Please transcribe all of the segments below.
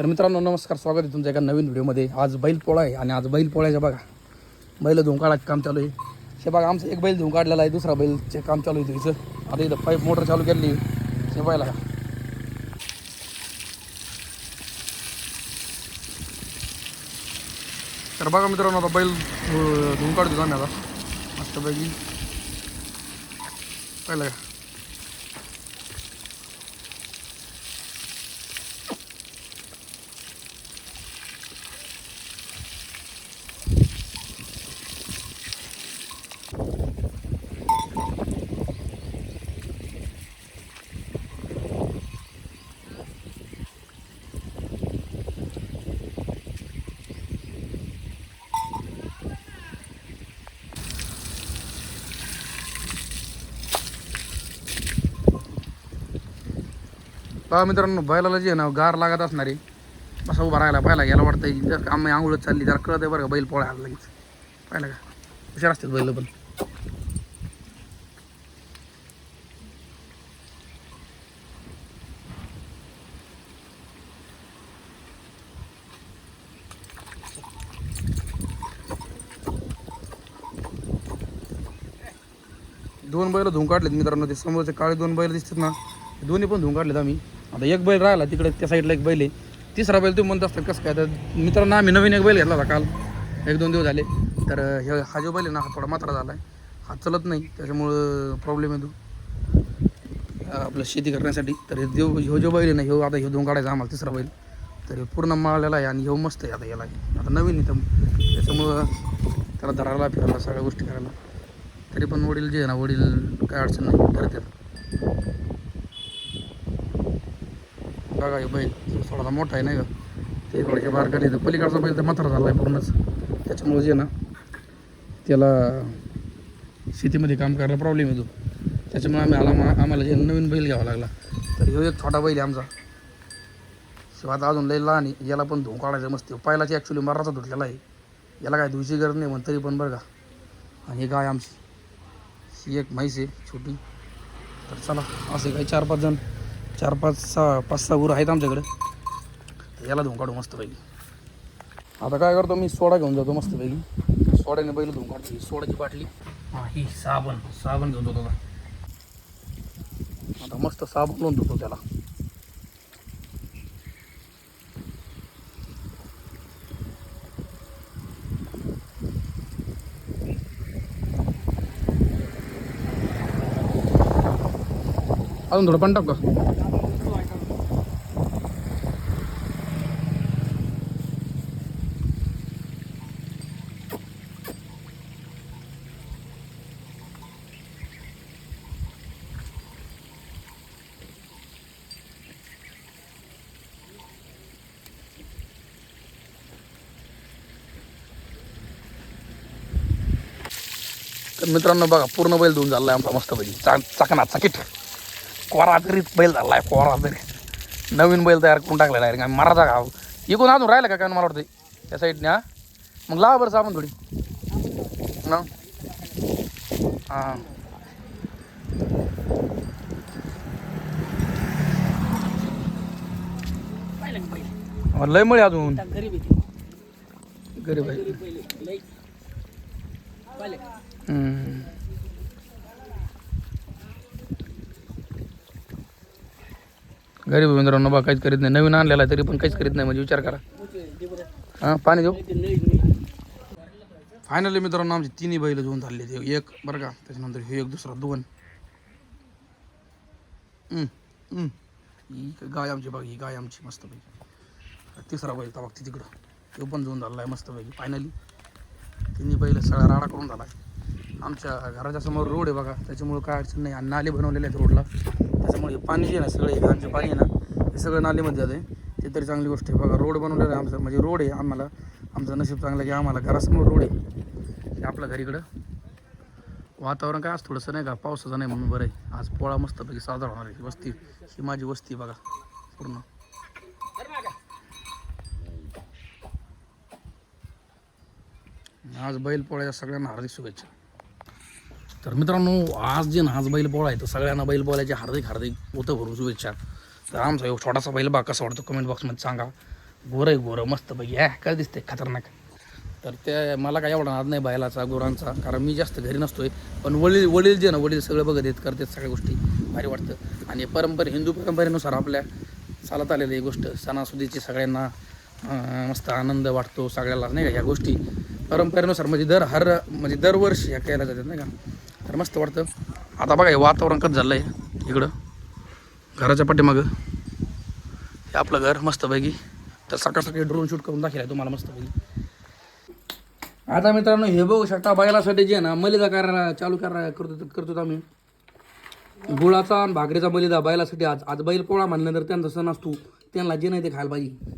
तर मित्रांनो नमस्कार स्वागत आहे तुमच्या एका नवीन व्हिडिओमध्ये. आज बैल पोळा आहे आणि आज बैल पोळ्याच्या बघा. बैल धुंकाळाचं काम चालू आहे. हे बघा आमचं एक बैल धुवून काढलेला आहे दुसरा बैलचे काम चालू आहे तिचं आता इथं पाईप मोटर चालू केली हे का? तर बघा मित्रांनो आता बैल धु- धुवून काढतो आम्ही आता मस्तपैकी पाहिलं का? बघा मित्रांनो बैलाला जे आहे ना गार लागत असणार आहे बसा उभा राहिला पाहिला याला वाटतं जर आम्ही आंघोळच चालली जरा कळत आहे बरं का बैल पोळा आला लगेच. पाहिलं का? हुशार असतात बैल पण. दोन बैल धुवून काढलेत मित्रांनो ते समोरचे काळे दोन बैल दिसतात ना दोन्ही पण धुवून काढलेत आम्ही. आता एक बैल राहिला तिकडे त्या साईडला एक बैल आहे. तिसरा बैल तुम्ही म्हणत असतात कसं काय? तर मित्रांनो आम्ही नवीन एक बैल घेतला होता काल. एक दोन दिवस झाले. तर हे हा जो बैल आहे ना हा थोडा मात्रा झाला आहे हा चलत नाही. त्याच्यामुळं प्रॉब्लेम येतो आपलं शेती करण्यासाठी. तर हे देव ह्यो जो बैल आहे ना ह्यो आता ह्यो दोन काढायचा आम्हाला तिसरा बैल. तर हे पूर्ण माळलेला आहे आणि ह्यो मस्त आहे आता याला. आता नवीन आहे तर त्याच्यामुळं त्याला धरायला फिरायला सगळ्या गोष्टी करायला. तरी पण वडील जे आहे ना वडील काय अडचण नाही. करतात बघा हे बैल थोडासा मोठा आहे नाही का? ते थोडेसे बारकाले तर पलीकडचा बैल तर मात्र झाला आहे पूर्णच. त्याच्यामुळे जे ना त्याला शेतीमध्ये काम करायला प्रॉब्लेम येतो त्याच्यामुळे आम्ही आला आम्हाला जे नवीन बैल घ्यावा लागला. तर ह्यो एक छोटा बैल आहे आमचा. शिवाय आता अजून लई लहान आहे. याला पण धुवून काढायचं मस्त. पहिलाच ॲक्च्युली मराचा धुतलेला आहे. याला काय धुयची गरज नाही पण तरी पण बरं का. आणि ही गाय आमची. ही एक म्हैस आहे छोटी. तर चला असे काही चार पाच जण चार पाच सहा पाच सहा गुरं आहेत आमच्याकडे. याला धुवून काढू मस्तपैकी आता काय करतो मी सोडा घेऊन जातो मस्तपैकी सोड्याने बैल धुवून काढतो ही सोड्याची बाटली. हां ही साबण साबण घेऊन जातो आता. आता मस्त साबण लावून धुतो त्याला. अजून थोडं पण टाक तर मित्रांनो बघा पूर्ण बैल धुवून झाला आहे आमचा मस्त बैल चा चाकणा चकीट कोरा बैल झाला आहे कोरा तरी. नवीन बैल तयार करून टाकलेला आहे आम्ही मराठा गाव. इकून अजून राहिलं का काय मला वाटतं त्या साईडने हा? मग लावा बरं साबण थोडी. ना हां. लय मळी अजून. गरीब आहे. गरीब मित्रांनो बा काहीच करीत नाही. नवीन आणलेला आहे तरी पण काहीच करीत नाही म्हणजे विचार करा. हां पाणी देऊ? फायनली मित्रांनो आमची तिन्ही बैल जाऊन झाले ते एक बरं का? त्याच्यानंतर हे एक दुसरा दोन. ही गाय आमची बघ ही गाय आमची मस्तपैकी. तिसरा बैल तर बघ तिकडं. तो पण घेऊन झाला आहे मस्तपैकी फायनली तिन्ही बैल सगळा राडा करून झाला आहे आमच्या घराच्या समोर रोड आहे बघा. त्याच्यामुळं काय अडचण नाही. आणि नाले बनवलेले आहेत रोडला. त्याच्यामुळे पाणी जे ना सगळे घरांचे पाणी आहे ना हे सगळं नालीमध्ये जाते ते तरी चांगली गोष्ट आहे. बघा रोड बनवलेला आहे आमचा. म्हणजे रोड आहे आम्हाला. आमचं नशीब चांगलं की आम्हाला घरासमोर रोड आहे. हे आपल्या घरीकडं वातावरण काय आज थोडंसं नाही का पावसाचं नाही म्हणून बरं आहे. आज पोळा मस्तपैकी साजरा होणार आहे. वस्ती ही माझी वस्ती बघा पूर्ण. आज बैल पोळ्याच्या सगळ्यांना हार्दिक शुभेच्छा. तर मित्रांनो आज जे ना आज बैल पोळा आहे तर सगळ्यांना बैल पोळ्याच्या हार्दिक हार्दिक होतं भरून शुभेच्छा. तर आमचा एक छोटासा बैल बा कसा वाटतो कमेंट बॉक्समध्ये सांगा. गोरं आहे गोरं मस्तपैकी ॲ काय दिसते खतरनाक. तर ते मला काय एवढा नाद नाही बैलाचा गुरांचा कारण मी जास्त घरी नसतोय. पण वडील वडील जे ना वडील सगळं बघत येत करतात सगळ्या गोष्टी. भारी वाटतं. आणि परंपरे हिंदू परंपरेनुसार आपल्या चालत आलेली ही गोष्ट सणासुदीची सगळ्यांना मस्त आनंद वाटतो सगळ्याला नाही का? ह्या गोष्टी. परंपरेनुसार म्हणजे दर हर म्हणजे दरवर्षी ह्या केल्या जातात नाही का? तर मस्त वाटतं. आता बघा हे वातावरण कसं झालं आहे इकडं. घराच्या पाठीमागं. हे आपलं घर मस्तपैकी. तर सकाळ सकाळी ड्रोन शूट करून दाखवलं तुम्हाला मस्तपैकी. आता मित्रांनो हे बघू शकता बैलासाठी जे ना मलिदा करायला चालू करायला करतो करतो आम्ही. गुळाचा आणि भाकरीचा बलिदा बैलासाठी आज आज बैल पोळा म्हणल्यानंतर त्यांचा सण असतो. त्यांना जे नाही ते खायला पाहिजे.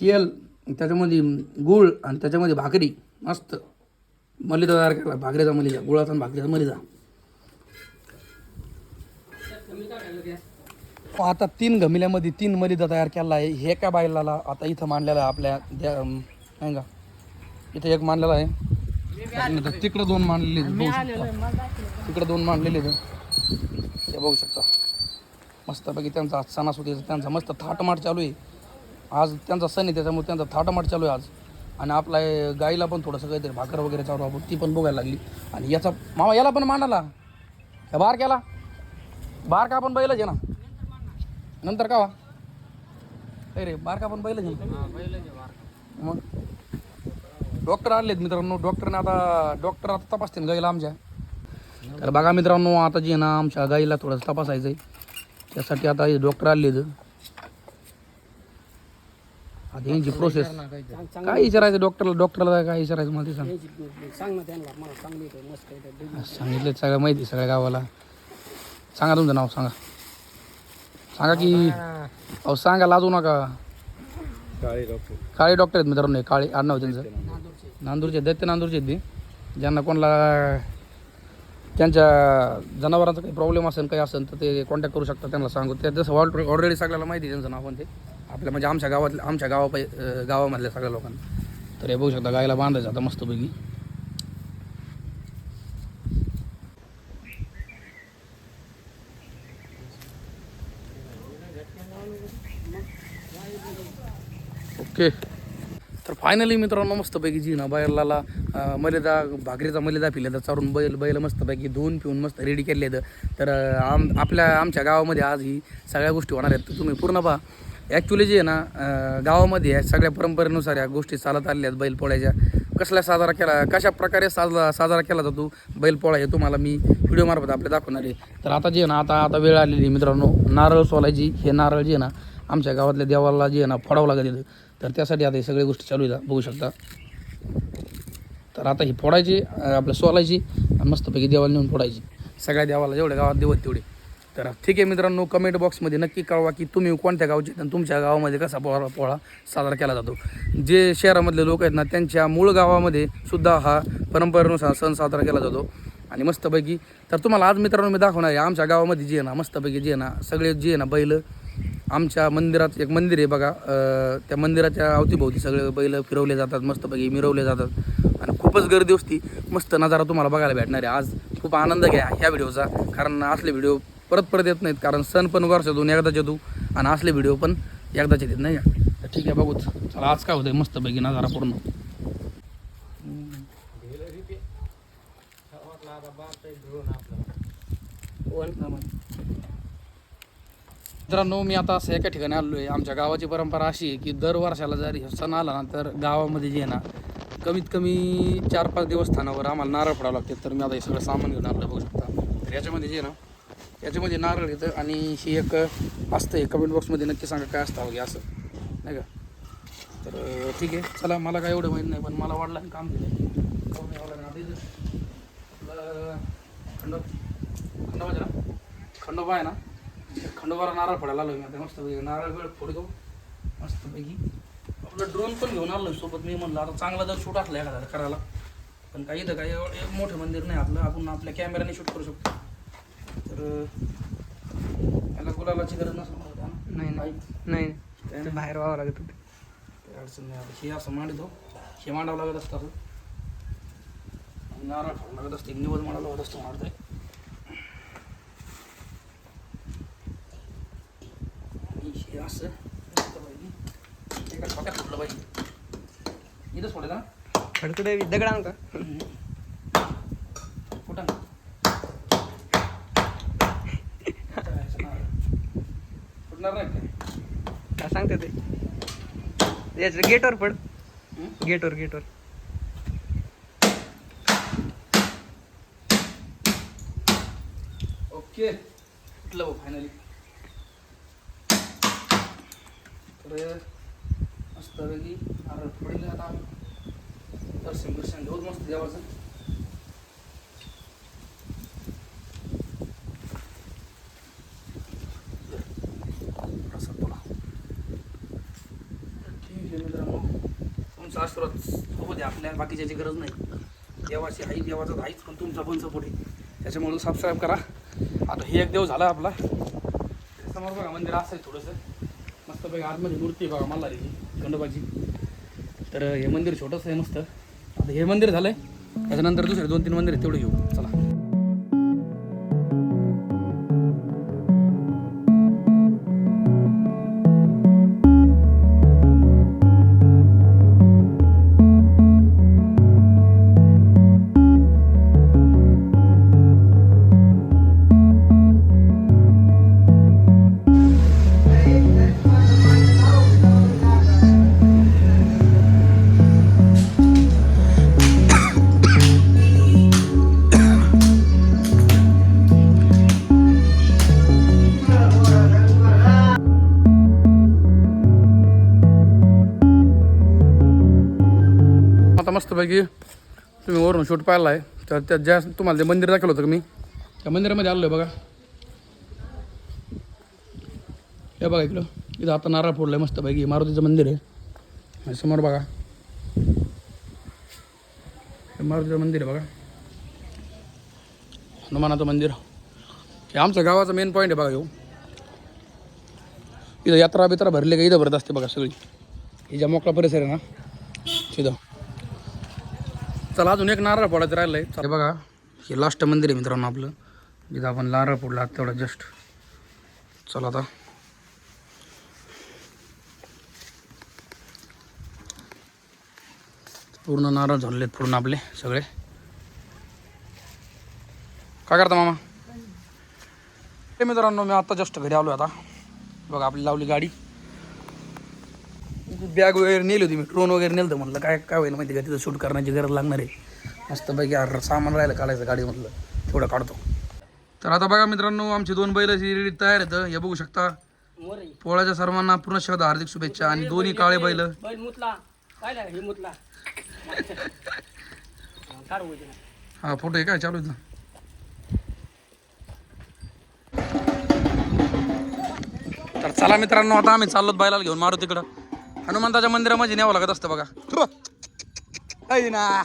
तेल त्याच्यामध्ये गुळ आणि त्याच्यामध्ये भाकरी. मस्त. मलिदा तयार केला. भाकरीचा मलिदा गुळाचा आणि भाकरीचा मलिदा आता तीन गमिल्यामध्ये तीन मलिदा तयार केला आहे हे काय बैलाला आता इथं मांडलेला आहे आपल्या द्या नाही का? इथं एक मांडलेला आहे. तिकडं दोन मांडलेले आहेत, बघू शकता. तिकडं दोन मांडलेले आहेत. हे बघू शकता. मस्तपैकी त्यांचा आज सणासुदीचा त्यांचा मस्त थाटमाट चालू आहे. आज त्यांचा सण आहे त्याच्यामुळे त्यांचा थाटमाट चालू आहे आज. आणि आपला गाईला पण थोडंसं काहीतरी भाकर वगैरे चालू आपण ती पण बघायला लागली. आणि याचा मामा याला पण मांडाला. या बार केला. बार का आपण बैलच आहे ना? नंतर का वा? अरे बार का आपण बैलच आहे ना? मग? डॉक्टर आलेत मित्रांनो. डॉक्टरने आता डॉक्टर आता तपासतील गाईला आमच्या. तर बघा मित्रांनो आता जे ना आमच्या गाईला थोडंसं तपासायचं आहे त्यासाठी आता हे डॉक्टर आलेत आता यांची प्रोसेस काय विचारायचं? डॉक्टरला डॉक्टरला काय विचारायचं मला ते सांग. सांग ना त्यांना मला चांगली आहे, मस्त आहे. सांगितलं सगळं माहिती आहे सगळ्या गावाला. सांगा तुमचं नाव सांगा. सांगा की अहो सांगा लाजू नका. काळे डॉक्टर आहेत मित्रांनो हे काळे. आडनाव त्यांचं. नांदूरचे. दैत्य नांदूरचे आहेत ते. ज्यांना कोणाला त्यांच्या जनावरांचा काही प्रॉब्लेम असेल काही असेल तर ते कॉन्टॅक्ट करू शकतात त्यांना सांगू. ते जसं ऑलरेडी ऑलरेडी सगळ्याला माहिती आहे त्यांचं नाव पण ते. आपल्या म्हणजे आमच्या गावातल्या आमच्या गावा गावामधल्या सगळ्या लोकांना. तर हे बघू शकता गायला बांधायचं आता मस्तपैकी. ओके. तर फायनली मित्रांनो मस्तपैकी जी ना बैलाला मलिदा भाकरीचा मलिदा पिलेदा चारून बैल बैल मस्तपैकी धुवून पिऊन मस्त रेडी केले आहेत. तर आम आपल्या आमच्या गावामध्ये आज ही सगळ्या गोष्टी होणार आहेत. तर तुम्ही पूर्ण पहा. ॲक्च्युली जे आहे ना गावामध्ये या सगळ्या परंपरेनुसार या गोष्टी चालत आलेल्या आहेत बैलपोळ्याच्या. कसला साजरा केला कशा प्रकारे साजरा साजरा केला जातो बैलपोळा हे तुम्हाला मी व्हिडिओमार्फत आपल्या दाखवणार आहे. तर आता जे आहे ना आता आता वेळ आलेली आहे मित्रांनो. नारळ सोलायची हे नारळ जे आहे ना आमच्या गावातल्या देवाला जे आहे ना फोडावं लागत येतं तर त्यासाठी आता हे सगळ्या गोष्टी चालू आहेत बघू शकता. तर आता ही फोडायची आपलं आपल्या सोलायची आणि मस्तपैकी देवाला नेऊन फोडायची. सगळ्या देवाला जेवढ्या गावात देवत तेवढे. तर ठीक आहे मित्रांनो कमेंट बॉक्समध्ये नक्की कळवा की तुम्ही कोणत्या गावचे आणि तुमच्या गावामध्ये कसा पोळा पोळा साजरा केला जातो. जे शहरामधले लोक आहेत ना त्यांच्या मूळ गावामध्ये सुद्धा हा परंपरेनुसार सण साजरा केला जातो. आणि मस्तपैकी तर तुम्हाला आज मित्रांनो मी दाखवणार आहे आमच्या गावामध्ये जे आहे ना मस्तपैकी जे आहे ना सगळे जे आहे ना बैल आमच्या मंदिरात एक मंदिर आहे बघा त्या मंदिराच्या अवतीभोवती सगळे बैल फिरवले जातात मस्तपैकी मिरवले जातात. आणि खूपच गर्दी असती. मस्त नजारा तुम्हाला बघायला भेटणार आहे. आज खूप आनंद घ्या ह्या व्हिडिओचा. कारण असले व्हिडिओ परत परत येत नाहीत. कारण सण पण वर्षातून एकदाच येतो. आणि असले व्हिडिओ पण एकदाच येत नाही तर ठीक आहे बघूच. चला आज काय होतंय? मस्तपैकी नजारा पूर्ण. मित्रांनो मी आता असं एका ठिकाणी आलो आहे आमच्या गावाची परंपरा अशी आहे की दर वर्षाला जर सण आला ना तर गावामध्ये जे आहे ना कमीत कमी चार पाच दिवस स्थानावर आम्हाला नारळ पडावं लागते तर मी आता हे सगळं सामान घेऊन आपलं बघू शकता. तर याच्यामध्ये जे ना याच्यामध्ये नारळ येतं आणि ही एक असतं कमेंट बॉक्समध्ये नक्की सांगा काय असतं वगैरे असं नाही का? तर ठीक आहे. चला मला काय एवढं माहीत नाही पण मला वाढलं आणि काम केलं. करून खंड ना खंडोबा आहे ना खंडोबाला नारळ फोडायला आलो मी आता मस्तपैकी. नारळ वेळ फोडतो मस्तपैकी. आपलं ड्रोन पण घेऊन आलो सोबत. मी म्हणलं आता चांगला जर शूट असला एखादा करायला. पण काही इथं काही एवढं- मोठं मंदिर नाही आपलं. आपण आपल्या कॅमेऱ्याने शूट करू शकतो. तर याला गुलालाची गरज नसेल? नाही नाही. नाही ते बाहेर व्हावं लागत होते. काही अडचण नाही आता. हे असं मांडतो. हे मांडावं लागत असतं असं नारळ फोडावं लागत असते. निवड मांडावं लागत असतं मांडतंय. हे असं एका छोट्या फुटलं पाहिजे इथं सोडायचं ना खडकडे का? कुठं? फुटणार नाही? काय सांगते ते? याच्या गेटवर पड. गेटवर गेटवर. ओके. बघ फायनली तर तर वेगळी नारळ आता आम्ही दर्शन बिर्शन घेऊ मस्त देवाचं प्रसाद तुला ठीक आहे मित्रांनो तुमचा आशीर्वाद सोबत द्या आपल्या बाकीच्याची गरज नाही. देवाची आई देवाचा आईच पण तुमचा पण सपोर्ट आहे. त्याच्यामुळे सबस्क्राईब करा. आता हे एक देव झाला आपला. समोर बघा मंदिर असं आहे थोडंसं. मस्तपैकी आतमध्ये मूर्ती आहे बघा मल्हारीची. खंडोबाची. तर हे मंदिर छोटंसं आहे मस्त. आता हे मंदिर झालं आहे त्याच्यानंतर दुसरे दोन तीन मंदिर तेवढं तेवढे घेऊ. चला. तुम्ही वरून शूट पाहिला आहे तर त्या ज्या तुम्हाला ते मंदिर दाखवलं होतं मी? त्या मंदिरामध्ये आलो आहे बघा. हे बघा इकडं. इथं आता नारळ फोडलं आहे मस्तपैकी. मारुतीचं मंदिर आहे. समोर बघा. हे मारुतीचं मंदिर आहे बघा. हनुमानाचं मंदिर. हे आमचं गावाचा मेन पॉईंट आहे बघा येऊ इथं यात्रा बित्रा भरली का? इथं भरत असते बघा सगळी. ही ज्या मोकळा परिसर आहे ना तिथं. चला अजून एक नारळ फोडायचं राहिलं आहे हे बघा हे लास्ट मंदिर आहे मित्रांनो आपलं. जिथं आपण नारळ फोडला तेवढा जस्ट चला आता. पूर्ण नारळ झालेले आहेत पूर्ण आपले सगळे. काय करता मामा? हे मित्रांनो मी आता जस्ट घरी आलो आता. बघा आपली लावली गाडी. बॅग वगैरे नेली होती. मी ड्रोन वगैरे नेलं होतं म्हणलं काय काय होईल माहिती का? तिथं शूट करण्याची गरज लागणार आहे. मस्तपैकी अर सामान राहिलं काढायचं गाडीमधलं तेवढं काढतो. तर आता बघा मित्रांनो आमची दोन बैल रेडी तयार आहेत. हे बघू शकता. मोर पोळ्याच्या सर्वांना पूर्ण शब्द हार्दिक शुभेच्छा आणि दोन्ही काळे बैल. हे फोटो आहे काय चालू आहेत ना. तर चला मित्रांनो आता आम्ही चाललो बैलाला घेऊन मारू तिकडं हनुमंताच्या मंदिरामध्ये न्यावं लागत असतं बघा. ऐ ना.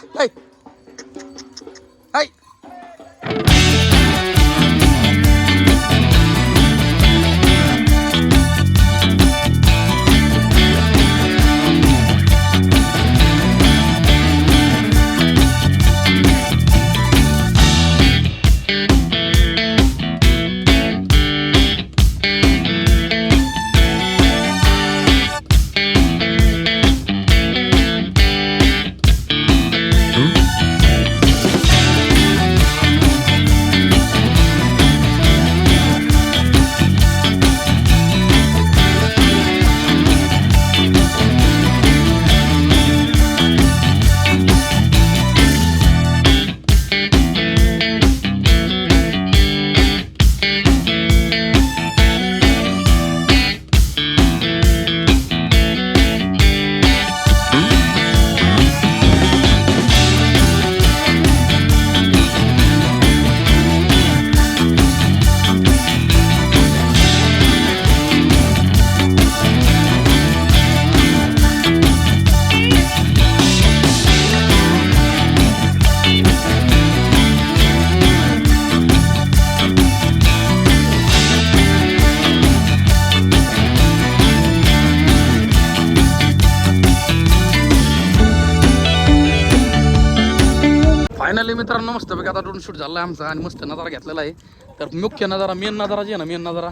शूट झाला आहे आमचा आणि मस्त नजारा घेतलेला आहे. तर मुख्य नजारा मेन नजारा जे आहे ना मेन नजारा.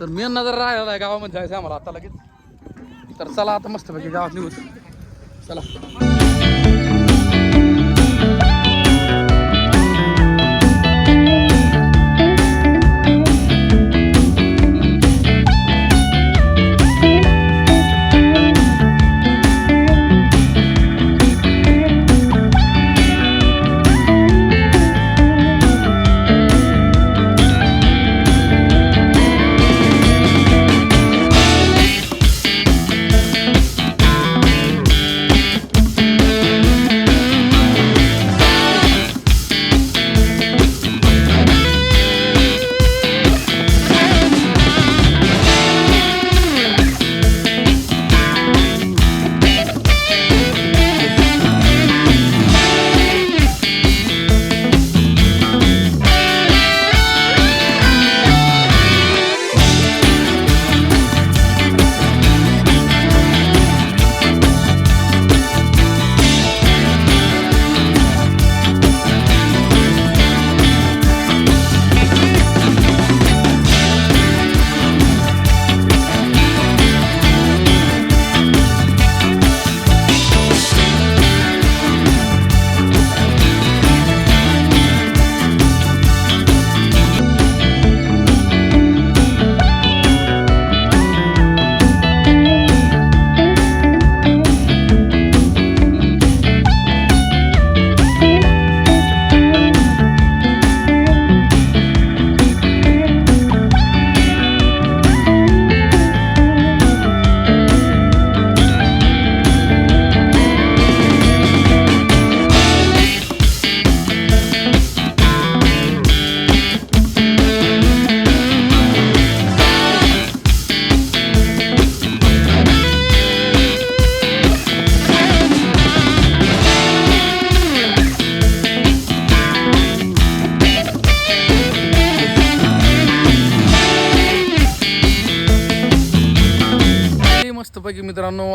तर मेन नजारा राहिलेला आहे गावामध्ये जायचं आहे आम्हाला आता लगेच. तर चला आता मस्तपैकी गावात निघू चला.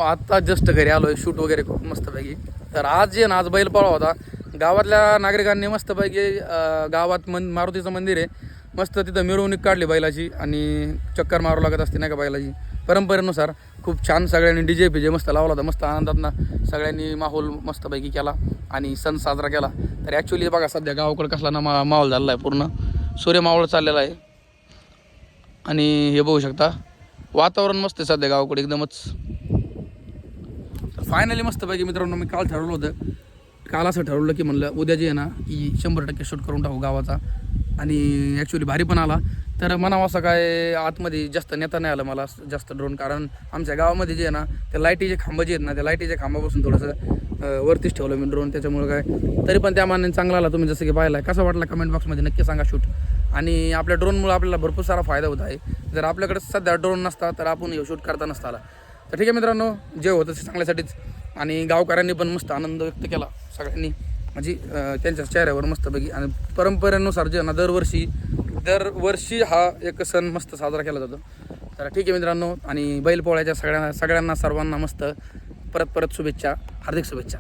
आत्ता जस्ट घरी आलो आहे शूट वगैरे खूप मस्तपैकी. तर आज जे ना आज बैलपाळा होता. गावातल्या नागरिकांनी मस्तपैकी गावात मन मारुतीचं मंदिर आहे. मस्त तिथं मिरवणूक काढली बैलाची आणि चक्कर मारू लागत असते नाही का बैलाची. परंपरेनुसार खूप छान सगळ्यांनी डी जे पी जे मस्त लावला होता. मस्त आनंदात सगळ्यांनी माहोल मस्तपैकी केला आणि सण साजरा केला. तर ॲक्च्युली बघा सध्या गावाकडं कसला ना मा माहोल झालेला आहे पूर्ण. सूर्य मावळ चाललेला आहे. आणि हे बघू शकता वातावरण मस्त आहे सध्या गावाकडे एकदमच. फायनली मस्तपैकी मित्रांनो मी काल ठरवलं होतं काल असं ठरवलं की म्हणलं उद्या जे आहे ना की शंभर टक्के शूट करून टाकू गावाचा. आणि ॲक्च्युली भारी पण आला. तर म्हणावं असं काय आतमध्ये जास्त नेता नाही आलं मला जास्त ड्रोन कारण आमच्या गावामध्ये जे आहे ना त्या लाईटीचे खांब जे आहेत ना त्या लाईटीच्या खांबापासून थोडंसं वरतीच ठेवलं मी ड्रोन त्याच्यामुळे काय तरी पण त्या मानाने चांगला आला. तुम्ही जसं की पाहिला कसा वाटला कमेंट बॉक्समध्ये नक्की सांगा शूट आणि आपल्या ड्रोनमुळे आपल्याला भरपूर सारा फायदा होत आहे. जर आपल्याकडे सध्या ड्रोन नसता तर आपण हे शूट करता नसता आला तर ठीक आहे मित्रांनो जे होतं ते चांगल्यासाठीच आणि गावकऱ्यांनी पण मस्त आनंद व्यक्त केला सगळ्यांनी. म्हणजे त्यांच्या चेहऱ्यावर मस्तपैकी आणि परंपरेनुसार जे ना दरवर्षी दरवर्षी हा एक सण मस्त साजरा केला जातो. तर ठीक आहे मित्रांनो आणि बैलपोळ्याच्या सगळ्यांना सगळ्यांना सर्वांना मस्त परत परत शुभेच्छा हार्दिक शुभेच्छा.